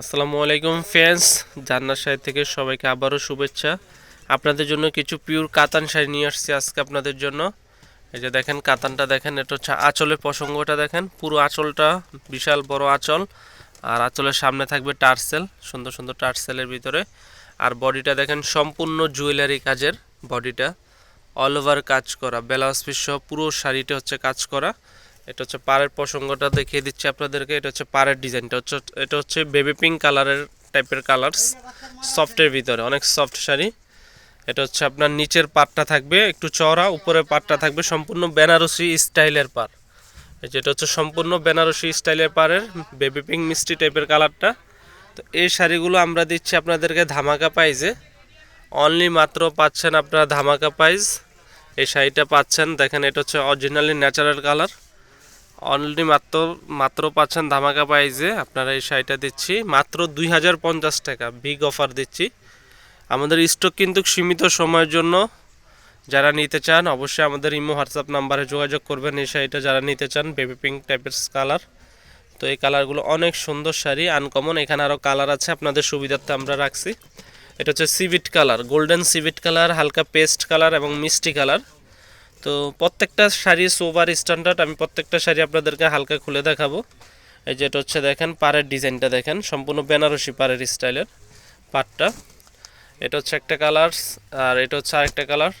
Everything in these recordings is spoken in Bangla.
আসসালামু আলাইকুম ফ্রেন্ডস জান্নার শাড়ি থেকে সবাইকে আবারও শুভেচ্ছা। আপনাদের জন্য কিছু পিওর কাতান শাড়ি নিয়ে আসছি আজকে আপনাদের জন্য। এই যে দেখেন, কাতানটা দেখেন, এটা হচ্ছে আঁচলের প্রসঙ্গটা দেখেন। পুরো আঁচলটা, বিশাল বড় আঁচল। আর আঁচলের সামনে থাকবে টার্সেল, সুন্দর সুন্দর টার্সেলের ভিতরে। আর বডিটা দেখেন, সম্পূর্ণ জুয়েলারি কাজের বডিটা। অল ওভার কাজ করা, ব্লাউজ পিস সহ পুরো শাড়িটা হচ্ছে কাজ করা। এটা হচ্ছে পাড়ের প্রসঙ্গটা দেখিয়ে দিচ্ছি আপনাদেরকে। এটা হচ্ছে পাড়ের ডিজাইনটা। হচ্ছে এটা হচ্ছে বেবি পিঙ্ক কালারের টাইপের কালারস সফটের ভিতরে। অনেক সফট শাড়ি। এটা হচ্ছে আপনার নিচের পাটটা থাকবে, একটু চওড়া, উপরের পাটটা থাকবে সম্পূর্ণ বেনারসি স্টাইলের পার যেটা হচ্ছে সম্পূর্ণ বেনারসি স্টাইলের পারের বেবি পিঙ্ক মিষ্টি টাইপের কালারটা তো এই শাড়িগুলো আমরা দিচ্ছি আপনাদেরকে ধামাকা প্রাইজে অনলি মাত্র পাচ্ছেন আপনারা ধামাকা প্রাইজ এই শাড়িটা পাচ্ছেন। দেখেন এটা হচ্ছে অরিজিনালি ন্যাচারাল কালার অনলি মাত্র মাত্র পাচ্ছেন ধামাকা প্রাইজে আপনারা এই শাড়িটা দিচ্ছি, মাত্র দুই হাজার পঞ্চাশ টাকা। বিগ অফার দিচ্ছি। আমাদের স্টক কিন্তু সীমিত সময়ের জন্য যারা নিতে চান, অবশ্যই আমাদের ইমো হোয়াটসঅ্যাপ নাম্বারে যোগাযোগ করবেন। এই শাড়িটা যারা নিতে চান বেবি পিঙ্ক টাইপের কালার তো এই কালারগুলো অনেক সুন্দর শাড়ি আনকমন এখানে আরও কালার আছে, আপনাদের সুবিধার্থে আমরা রাখছি। এটা হচ্ছে সিভিট কালার গোল্ডেন সিভিট কালার হালকা পেস্ট কালার এবং মিষ্টি কালার তো প্রত্যেকটা শাড়ি সোভার স্ট্যান্ডার্ড, আমি প্রত্যেকটা শাড়ি আপনাদেরকে হালকা খুলে দেখাবো। এই যেটা হচ্ছে দেখেন, পাড়ের ডিজাইনটা দেখেন, সম্পূর্ণ বেনারসি পাড়ের স্টাইলের পাটটা। এটা হচ্ছে একটা কালার, আর এটা হচ্ছে আরেকটা কালার।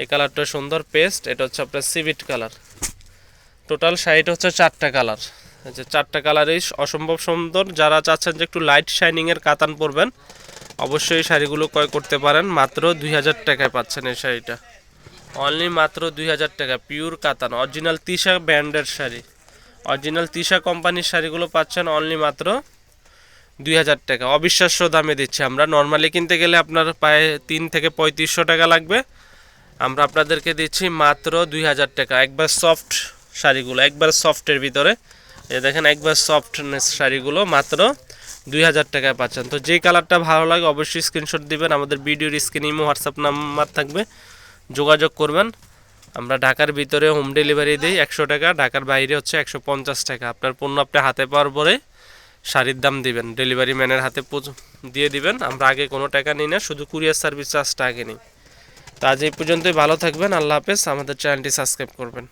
এই কালারটা সুন্দর পেস্ট, এটা হচ্ছে আপনার সিভিট কালার। টোটাল শাড়িটা হচ্ছে চারটা কালার। যে চারটা কালারই অসম্ভব সুন্দর। যারা চাচ্ছেন যে একটু লাইট শাইনিংয়ের কাতান পরবেন, অবশ্যই শাড়িগুলো ক্রয় করতে পারেন। মাত্র দুই হাজার টাকায় পাচ্ছেন এই শাড়িটা। অনলি মাত্র দুই হাজার টাকা পিওর কাতান অরিজিনাল তিশা ব্র্যান্ডের শাড়ি। অরিজিনাল তিশা কোম্পানির শাড়িগুলো পাচ্ছেন অনলি মাত্র দুই হাজার টাকা। অবিশ্বাস্য দামে দিচ্ছি আমরা। নর্মালি কিনতে গেলে আপনার পায়ে তিন থেকে পঁয়ত্রিশশো টাকা লাগবে। আমরা আপনাদেরকে দিচ্ছি মাত্র দুই হাজার টাকা। একবার সফট শাড়িগুলো, একবার সফটের ভিতরে। এ দেখেন, একবার সফটনেস শাড়িগুলো মাত্র দুই হাজার টাকায় পাচ্ছেন। তো যে কালারটা ভালো লাগে অবশ্যই স্ক্রিনশট দিবেন। আমাদের ভিডিওর স্ক্রিনে ইমো, হোয়াটসঅ্যাপ নাম্বার থাকবে। যোগাযোগ করবেন। আমরা ঢাকার ভিতরে হোম ডেলিভারি দিই একশো টাকা, ঢাকার বাইরে হচ্ছে একশো পঞ্চাশ টাকা। আপনার পণ্য আপনি হাতে পাওয়ার পরে শাড়ির দাম দিবেন। ডেলিভারি ম্যানের হাতে দিয়ে দিবেন। আমরা আগে কোনো টাকা নিই না, শুধু কুরিয়ার সার্ভিস চার্জটা আগে নিই। তো আজ এই পর্যন্তই ভালো থাকবেন। আল্লাহ হাফেজ। আমাদের চ্যানেলটি সাবস্ক্রাইব করবেন।